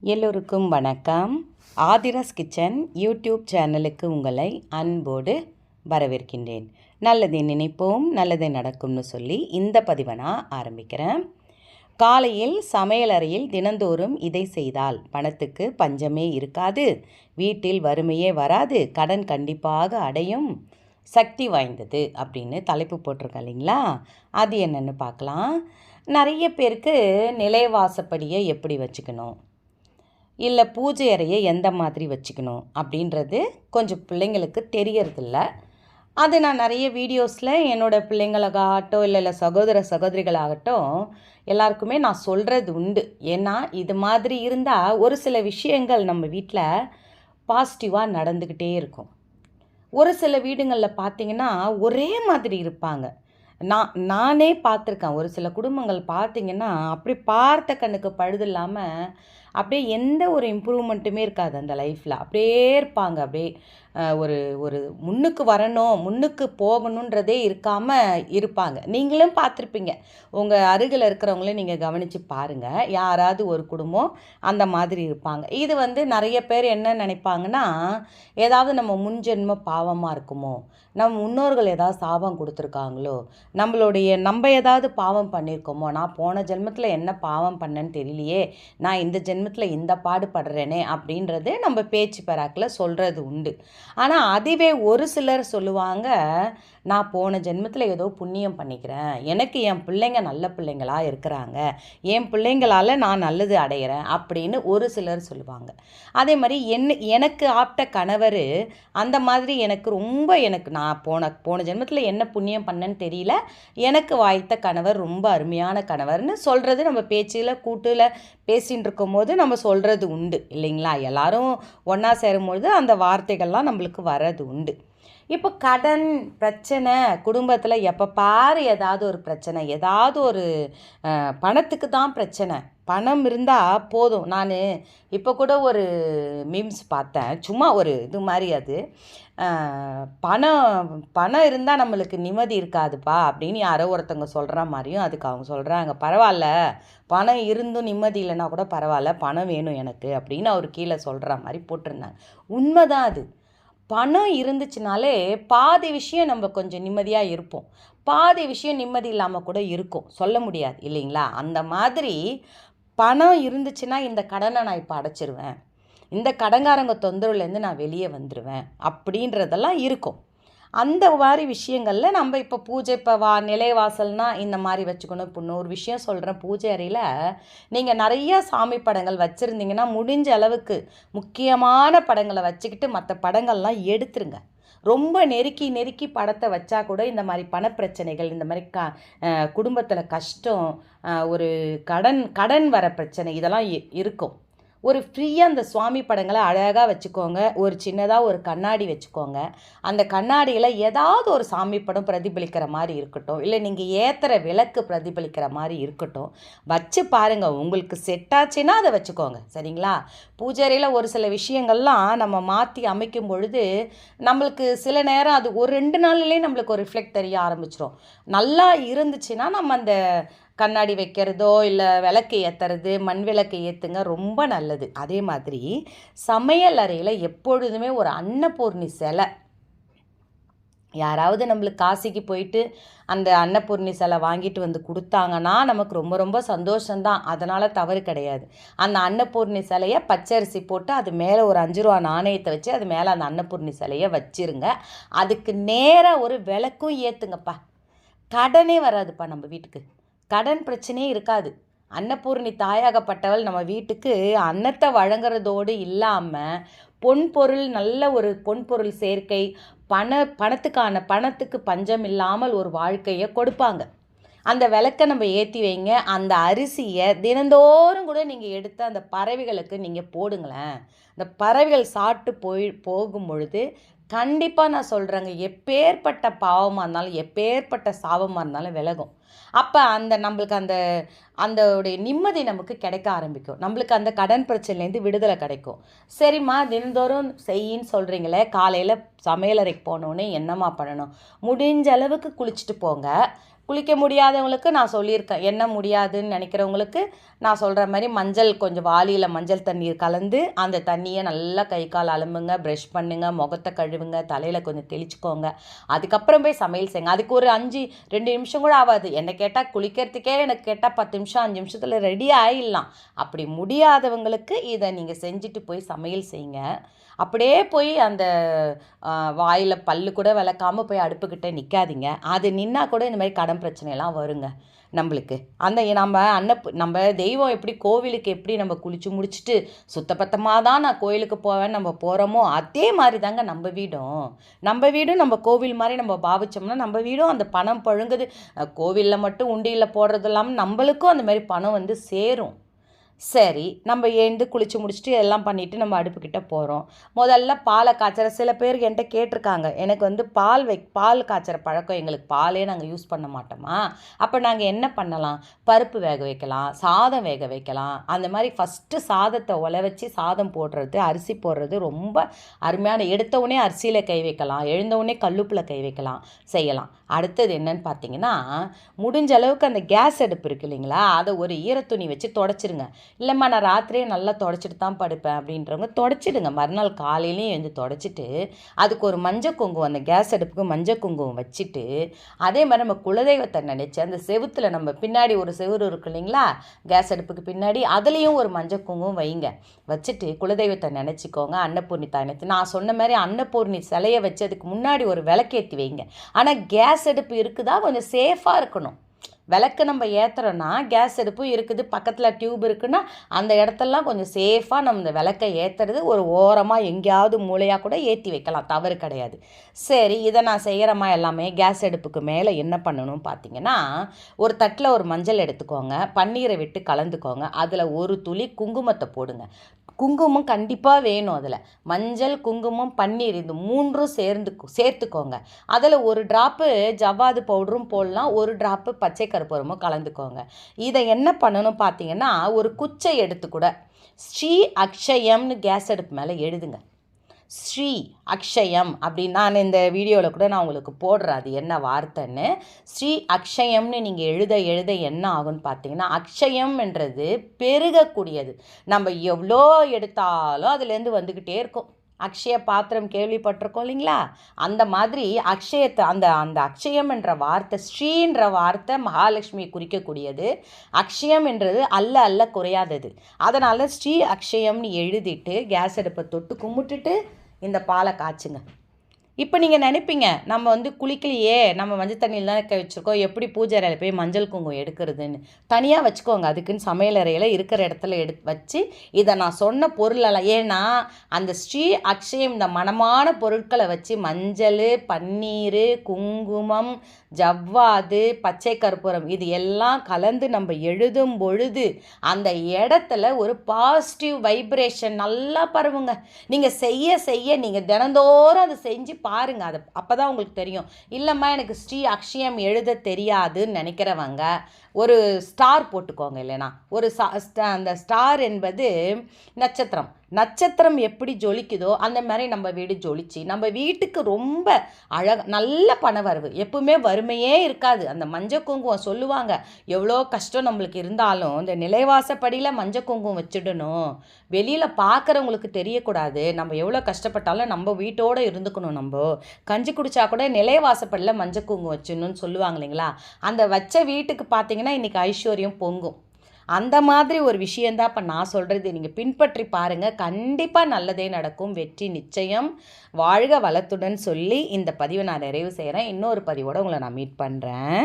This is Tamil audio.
எல்லோருக்கும் வணக்கம். ஆதிராஸ் கிச்சன் யூடியூப் சேனலுக்கு உங்களை அன்போடு வரவேற்கின்றேன். நல்லதை நினைப்போம் நல்லதை நடக்கும்னு சொல்லி இந்த பதிவை நான் ஆரம்பிக்கிறேன். காலையில் சமையலறையில் தினந்தோறும் இதை செய்தால் பணத்துக்கு பஞ்சமே இருக்காது வீட்டில் வறுமையே வராது கடன் கண்டிப்பாக அடையும் சக்தி வாய்ந்தது அப்படின்னு தலைப்பு போட்டிருக்கேன் இல்லைங்களா? அது என்னென்னு பார்க்கலாம். நிறைய பேருக்கு நிலைவாசப்படியை எப்படி வச்சுக்கணும்? இல்லை பூஜை அறையை எந்த மாதிரி வச்சுக்கணும் அப்படின்றது கொஞ்சம் பிள்ளைங்களுக்கு தெரியறதில்ல. அது நான் நிறைய வீடியோஸில் என்னோடய பிள்ளைங்களுக்காகட்டும் இல்லை இல்லை சகோதர சகோதரிகளாகட்டும் எல்லாருக்குமே நான் சொல்கிறது உண்டு. ஏன்னா இது மாதிரி இருந்தால் ஒரு சில விஷயங்கள் நம்ம வீட்டில் பாசிட்டிவாக நடந்துக்கிட்டே இருக்கும். ஒரு சில வீடுங்களில் பார்த்தீங்கன்னா ஒரே மாதிரி இருப்பாங்க. நான் நானே பார்த்துருக்கேன் ஒரு சில குடும்பங்கள் பார்த்தீங்கன்னா அப்படி பார்த்த கண்ணுக்கு பழுது இல்லாமல் அப்படியே எந்த ஒரு இம்ப்ரூவ்மெண்ட்டுமே இருக்காது அந்த லைஃப்பில் அப்படியே இருப்பாங்க. அப்படியே ஒரு ஒரு முன்னுக்கு வரணும் முன்னுக்கு போகணுன்றதே இருக்காமல் இருப்பாங்க. நீங்களும் பார்த்துருப்பீங்க. உங்கள் அருகில் இருக்கிறவங்களையும் நீங்கள் கவனித்து பாருங்கள் யாராவது ஒரு குடும்பம் அந்த மாதிரி இருப்பாங்க. இது வந்து நிறைய பேர் என்ன நினைப்பாங்கன்னா ஏதாவது நம்ம முன்ஜென்ம பாவமாக இருக்குமோ நம் முன்னோர்கள் ஏதாவது சாபம் கொடுத்துருக்காங்களோ நம்மளுடைய நம்ம ஏதாவது பாவம் பண்ணியிருக்கோமோ நான் போன ஜென்மத்தில் என்ன பாவம் பண்ணேன்னு தெரியலையே நான் இந்த ஜென்மத்தில் இந்த பாடுபடுறேனே அப்படின்றது நம்ம பேச்சு பராக்கில் சொல்கிறது உண்டு. ஆனால் அதுவே ஒரு சிலர் சொல்லுவாங்க நான் போன ஜென்மத்தில் ஏதோ புண்ணியம் பண்ணிக்கிறேன். எனக்கு என் பிள்ளைங்க நல்ல பிள்ளைங்களா இருக்கிறாங்க. என் பிள்ளைங்களால் நான் நல்லது அடையிறேன் அப்படின்னு ஒரு சிலர் சொல்லுவாங்க. அதே மாதிரி என்ன எனக்கு ஆப்ட கணவர் அந்த மாதிரி எனக்கு ரொம்ப எனக்கு நான் போன போன ஜென்மத்தில் என்ன புண்ணியம் பண்ணேன்னு தெரியல. எனக்கு வாய்த்த கணவர் ரொம்ப அருமையான கணவர்னு சொல்கிறது நம்ம பேச்சில் கூட்டில் பேசின்னு இருக்கும்போது நம்ம சொல்கிறது உண்டு இல்லைங்களா? எல்லாரும் ஒன்றா சேரும்பொழுது அந்த வார்த்தைகள்லாம் நம்மளுக்கு வர்றது உண்டு. இப்போ கடன் பிரச்சனை குடும்பத்தில் எப்போ பாரு ஏதாவது ஒரு பிரச்சனை ஏதாவது ஒரு பணத்துக்கு தான் பிரச்சனை. பணம் இருந்தால் போதும். நான் இப்போ கூட ஒரு மீம்ஸ் பார்த்தேன். சும்மா ஒரு இது மாதிரி அது. பணம் பணம் இருந்தால் நம்மளுக்கு நிம்மதி இருக்காதுப்பா அப்படின்னு யாரோ ஒருத்தவங்க சொல்கிற மாதிரியும் அதுக்கு அவங்க சொல்கிறாங்க பரவாயில்ல பணம் இருந்தும் நிம்மதி இல்லைன்னா கூட பரவாயில்ல பணம் வேணும் எனக்கு அப்படின்னு அவர் கீழே சொல்கிற மாதிரி போட்டிருந்தாங்க. உண்மைதான் அது. பணம் இருந்துச்சுனாலே பாதி விஷயம் நம்ம கொஞ்சம் நிம்மதியாக இருப்போம். பாதி விஷயம் நிம்மதி இல்லாமல் கூட இருக்கும். சொல்ல முடியாது இல்லைங்களா? அந்த மாதிரி பணம் இருந்துச்சுன்னா இந்த கடனை நான் இப்போ அடைச்சிருவேன். இந்த கடங்காரங்க தொந்தரவுலேருந்து நான் வெளியே வந்துடுவேன் அப்படின்றதெல்லாம் இருக்கும். அந்த மாதிரி விஷயங்களில் நம்ம இப்போ பூஜை இப்போ வா நிலைவாசல்னால் இந்த மாதிரி வச்சுக்கணும். இப்போ இன்னொரு விஷயம் சொல்கிறேன் பூஜை அறையில் நீங்கள் நிறைய சாமி படங்கள் வச்சுருந்தீங்கன்னா முடிஞ்ச அளவுக்கு முக்கியமான படங்களை வச்சுக்கிட்டு மற்ற படங்கள்லாம் எடுத்துருங்க. ரொம்ப நெருக்கி நெருக்கி படத்தை வச்சா கூட இந்த மாதிரி பணப்பிரச்சனைகள் இந்த மாதிரி க குடும்பத்தில் கஷ்டம் ஒரு கடன் கடன் வர பிரச்சனை இதெல்லாம் இ- இருக்கும். ஒரு ஃப்ரீயாக அந்த சுவாமி படங்களை அழகாக வச்சுக்கோங்க. ஒரு சின்னதாக ஒரு கண்ணாடி வச்சுக்கோங்க. அந்த கண்ணாடியில் ஏதாவது ஒரு சாமி படம் பிரதிபலிக்கிற மாதிரி இருக்கட்டும். இல்லை நீங்கள் ஏற்றுற விளக்கு பிரதிபலிக்கிற மாதிரி இருக்கட்டும். வச்சு பாருங்கள் உங்களுக்கு செட் ஆச்சுன்னா அதை வச்சுக்கோங்க. சரிங்களா? பூஜாரியில் ஒரு சில விஷயங்கள்லாம் நம்ம மாற்றி அமைக்கும் பொழுது நம்மளுக்கு சில நேரம் அது ஒரு ரெண்டு நாள்லேயே நம்மளுக்கு ஒரு ரிஃப்ளெக்ட் தெரிய ஆரம்பிச்சிடும் நல்லா இருந்துச்சுன்னா நம்ம அந்த கண்ணாடி வைக்கிறதோ இல்லை விளக்கு ஏற்றுறது மண் விளக்கு ஏற்றுங்க ரொம்ப நல்லது. அதே மாதிரி சமையல் அறையில் எப்பொழுதுமே ஒரு அன்னபூர்ணி சிலை. யாராவது நம்மளுக்கு காசிக்கு போயிட்டு அந்த அன்னபூர்ணி சிலை வாங்கிட்டு வந்து கொடுத்தாங்கன்னா நமக்கு ரொம்ப ரொம்ப சந்தோஷம்தான். அதனால் தவறு கிடையாது. அந்த அன்னபூர்ணி சிலையை பச்சரிசி போட்டு அது மேலே ஒரு அஞ்சு ரூபா நாணயத்தை வச்சு அது மேலே அந்த அன்னபூர்ணி சிலையை வச்சுருங்க. அதுக்கு நேராக ஒரு விளக்கும் ஏற்றுங்கப்பா கடனே வராதுப்பா நம்ம வீட்டுக்கு. கடன் பிரச்சனையே இருக்காது. அன்னபூர்ணி தாயாகப்பட்டவள் நம்ம வீட்டுக்கு அன்னத்தை வழங்குறதோடு இல்லாமல் பொன்பொருள் நல்ல ஒரு பொன்பொருள் சேர்க்கை பண பணத்துக்கான பணத்துக்கு பஞ்சம் இல்லாமல் ஒரு வாழ்க்கையை கொடுப்பாங்க. அந்த விளக்கை நம்ம ஏற்றி வைங்க. அந்த அரிசியை தினந்தோறும் கூட நீங்கள் எடுத்து அந்த பறவைகளுக்கு நீங்கள் போடுங்களேன். அந்த பறவைகள் சாப்பிட்டு போய் போகும் பொழுது கண்டிப்பாக நான் சொல்கிறேங்க எப்பேற்பட்ட பாவமாக இருந்தாலும் எப்பேற்பட்ட சாபமாக இருந்தாலும் விலகும். அப்போ அந்த நம்மளுக்கு அந்த அந்த உடைய நிம்மதி நமக்கு கிடைக்க ஆரம்பிக்கும். நம்மளுக்கு அந்த கடன் பிரச்சனைலேருந்து விடுதலை கிடைக்கும். சரிம்மா தினந்தோறும் செய்யின்னு சொல்கிறீங்களே காலையில் சமையலறைக்கு போனோடனே என்னம்மா பண்ணணும்? முடிஞ்ச அளவுக்கு குளிச்சுட்டு போங்க. குளிக்க முடியாதவங்களுக்கு நான் சொல்லியிருக்கேன். என்ன முடியாதுன்னு நினைக்கிறவங்களுக்கு நான் சொல்கிற மாதிரி மஞ்சள் கொஞ்சம் வாளியில் மஞ்சள் தண்ணீர் கலந்து அந்த தண்ணியை நல்லா கை கால் அலம்புங்க ப்ரஷ் பண்ணுங்க முகத்தை கழுவுங்க தலையில் கொஞ்சம் தெளிச்சுக்கோங்க. அதுக்கப்புறம் போய் சமையல் செய்யுங்க அதுக்கு ஒரு அஞ்சு ரெண்டு நிமிஷம் கூட ஆகாது. என்னை கேட்டால் குளிக்கிறதுக்கே எனக்கு கேட்டால் பத்து நிமிஷம் அஞ்சு நிமிஷத்தில் ரெடி ஆகிடலாம் அப்படி முடியாதவங்களுக்கு இதை நீங்கள் செஞ்சுட்டு போய் சமையல் செய்யுங்க. அப்படியே போய் அந்த வாயில் பல்லு கூட விளக்காமல் போய் அடுப்புக்கிட்ட நிற்காதீங்க அது நின்னா கூட இந்த மாதிரி கடன் பிரச்சனையெல்லாம் வருங்க. நம்மளுக்கு. அந்த நம்ம அன்னப்பு நம்ம தெய்வம் எப்படி கோவிலுக்கு எப்படி நம்ம குளிச்சு முடிச்சுட்டு சுத்தபத்தமாக தான் நான் கோவிலுக்கு போவேன் நம்ம போகிறோமோ அதே மாதிரி தாங்க நம்ம வீடும். நம்ம வீடும் நம்ம கோவில் மாதிரி நம்ம பாவிச்சோம்னா நம்ம வீடும் அந்த பணம் பழுங்குது. கோவிலில் மட்டும் உண்டியில் போடுறது இல்லாமல் நம்மளுக்கும் அந்த மாதிரி பணம் வந்து சேரும். சரி நம்ம எழுந்து குளித்து முடிச்சுட்டு எல்லாம் பண்ணிவிட்டு நம்ம அடுப்புக்கிட்ட போகிறோம் முதல்ல பாலை காய்ச்சற சில பேர் என்கிட்ட கேட்டிருக்காங்க. எனக்கு வந்து பால் வை பால் காய்ச்சற பழக்கம் எங்களுக்கு பாலே நாங்கள் யூஸ் பண்ண மாட்டோமா? அப்போ நாங்கள் என்ன பண்ணலாம்? பருப்பு வேக வைக்கலாம் சாதம் வேக வைக்கலாம். அந்த மாதிரி ஃபஸ்ட்டு சாதத்தை உல வச்சு சாதம் போடுறது அரிசி போடுறது ரொம்ப அருமையான எடுத்தவுடனே அரிசியில் கை வைக்கலாம் எழுந்தவுடனே கல்லுப்பில் கை வைக்கலாம் செய்யலாம். அடுத்தது என்னன்னு பார்த்தீங்கன்னா முடிஞ்ச அளவுக்கு அந்த கேஸ் அடுப்பு இருக்கு இல்லைங்களா? அதை ஒரு ஈரத்துணி வச்சு தொடச்சிருங்க. இல்லைம்மா நான் ராத்திரியே நல்லா தொடச்சிட்டு தான் படுப்பேன் அப்படின்றவங்க தொடச்சிடுங்க. மறுநாள் காலையிலையும் எழுந்து தொடச்சிட்டு அதுக்கு ஒரு மஞ்சள் குங்குமம் அந்த கேஸ் அடுப்புக்கு மஞ்சள் குங்குமம் வச்சுட்டு அதே மாதிரி நம்ம குலதெய்வத்தை நினச்சி அந்த செவுத்தில் நம்ம பின்னாடி ஒரு செவுறு இருக்கு இல்லைங்களா? கேஸ் அடுப்புக்கு பின்னாடி அதுலேயும் ஒரு மஞ்சள் குங்குமம் வைங்க. வச்சுட்டு குலதெய்வத்தை நினச்சிக்கோங்க. அன்னபூர்ணி தாயனத்து நான் சொன்ன மாதிரி அன்னபூர்ணி சிலையை வச்சதுக்கு முன்னாடி ஒரு விளக்கேற்றி வைங்க. ஆனால் கேஸ் அடுப்பு இருக்குதா? கொஞ்சம் சேஃபாக இருக்கணும். விளக்கு நம்ம ஏற்றுறோன்னா கேஸ் அடுப்பும் இருக்குது பக்கத்தில் டியூப் இருக்குன்னா அந்த இடத்தெல்லாம் கொஞ்சம் சேஃபாக நம்ம இந்த விளக்கை ஏற்றுறது ஒரு ஓரமாக எங்கேயாவது மூளையாக கூட ஏற்றி வைக்கலாம் தவறு கிடையாது. சரி இதை நான் செய்கிறமா எல்லாமே கேஸ் அடுப்புக்கு மேலே என்ன பண்ணணும் பார்த்தீங்கன்னா ஒரு தட்டில் ஒரு மஞ்சள் எடுத்துக்கோங்க பன்னீரை விட்டு கலந்துக்கோங்க அதில் ஒரு துளி குங்குமத்தை போடுங்க. குங்குமம் கண்டிப்பாக வேணும் அதில். மஞ்சள் குங்குமம் பன்னீர் இது மூன்றும் சேர்ந்து சேர்த்துக்கோங்க. அதில் ஒரு ட்ராப்பு ஜவ்வாது பவுடரும் போடலாம் ஒரு ட்ராப்பு பச்சை கருப்பூரமும் கலந்துக்கோங்க. இதை என்ன பண்ணணும் பார்த்தீங்கன்னா ஒரு குச்சை எடுத்து கூட ஸ்ரீ அக்ஷயம்னு கேஸ் அடுப்பு மேலே எழுதுங்க. ஸ்ரீ அக்ஷயம் அப்படின்னு நான் இந்த வீடியோவில் கூட நான் உங்களுக்கு போடுறேன். அது என்ன வார்த்தைன்னு? ஸ்ரீ அக்ஷயம்னு நீங்கள் எழுத எழுத என்ன ஆகும்னு பார்த்தீங்கன்னா அக்ஷயம்ன்றது பெருகக்கூடியது. நம்ம எவ்வளோ எடுத்தாலும் அதுலேருந்து வந்துக்கிட்டே இருக்கும். அக்ஷய பாத்திரம் கேள்விப்பட்டிருக்கோம் இல்லைங்களா? அந்த மாதிரி அக்ஷயத்தை அந்த அந்த அக்ஷயம் என்ற வார்த்தை ஸ்ரீன்ற வார்த்தை மகாலட்சுமியை குறிக்கக்கூடியது. அக்ஷயம் என்றது அல்ல அல்ல குறையாதது. அதனால் ஸ்ரீ அக்ஷயம்னு எழுதிட்டு கேஸ் அடுப்பை தொட்டு கும்பிட்டுட்டு இந்த பாலை காய்ச்சுங்க. இப்போ நீங்கள் நினைப்பீங்க நம்ம வந்து குளிக்கலையே நம்ம மஞ்சள் தண்ணியில் தான் இருக்க வச்சுருக்கோம் எப்படி பூஜை அறையில் போய் மஞ்சள் குங்குமம் எடுக்கிறதுன்னு? தனியாக வச்சுக்கோங்க அதுக்குன்னு சமையல் அறையில் இருக்கிற இடத்துல எடு வச்சு இதை நான் சொன்ன பொருளெல்லாம் ஏன்னா அந்த ஸ்ரீ அக்ஷயம் இந்த மனமான பொருட்களை வச்சு மஞ்சள் பன்னீர் குங்குமம் ஜவ்வாது பச்சை கற்பூரம் இது எல்லாம் கலந்து நம்ம எழுதும் பொழுது அந்த இடத்துல ஒரு பாசிட்டிவ் வைப்ரேஷன் நல்லா பரவுங்க. நீங்கள் செய்ய செய்ய நீங்கள் தினந்தோறும் அதை செஞ்சு பாருங்கள் அதை அப்போ தான் உங்களுக்கு தெரியும். இல்லைம்மா எனக்கு ஸ்ரீ அக்ஷயம் எழுத தெரியாதுன்னு நினைக்கிறவங்க ஒரு ஸ்டார் போட்டுக்கோங்க இல்லைனா. ஒரு அந்த ஸ்டார் என்பது நட்சத்திரம். நட்சத்திரம் எப்படி ஜொலிக்குதோ அந்த மாதிரி நம்ம வீடு ஜொலிச்சு நம்ம வீட்டுக்கு ரொம்ப அழக நல்ல பண வரவு எப்பவுமே வறுமையே இருக்காது. அந்த மஞ்சள் குங்குமம் சொல்லுவாங்க எவ்வளோ கஷ்டம் நம்மளுக்கு இருந்தாலும் இந்த நிலைவாசப்படியில் மஞ்சள் குங்குமம் வச்சிடணும். வெளியில் பார்க்குறவங்களுக்கு தெரியக்கூடாது. நம்ம எவ்வளோ கஷ்டப்பட்டாலும் நம்ம வீட்டோடு இருந்துக்கணும் நம்ம. கஞ்சி குடித்தா கூட நிலைவாசப்படியில் மஞ்சள் குங்குமம் வச்சிடணும்னு சொல்லுவாங்க இல்லைங்களா? அந்த வச்ச வீட்டுக்கு பார்த்தீங்கன்னா பார்த்தீங்கன்னா இன்றைக்கி ஐஸ்வர்யம் பொங்கும். அந்த மாதிரி ஒரு விஷயந்தான் இப்போ நான் சொல்கிறது நீங்கள் பின்பற்றி பாருங்கள் கண்டிப்பாக நல்லதே நடக்கும். வெற்றி நிச்சயம். வாழ்க வளத்துடன் சொல்லி இந்த பதிவை நான் நிறைவு செய்கிறேன் இன்னொரு பதிவோடு உங்களை நான் மீட் பண்ணுறேன்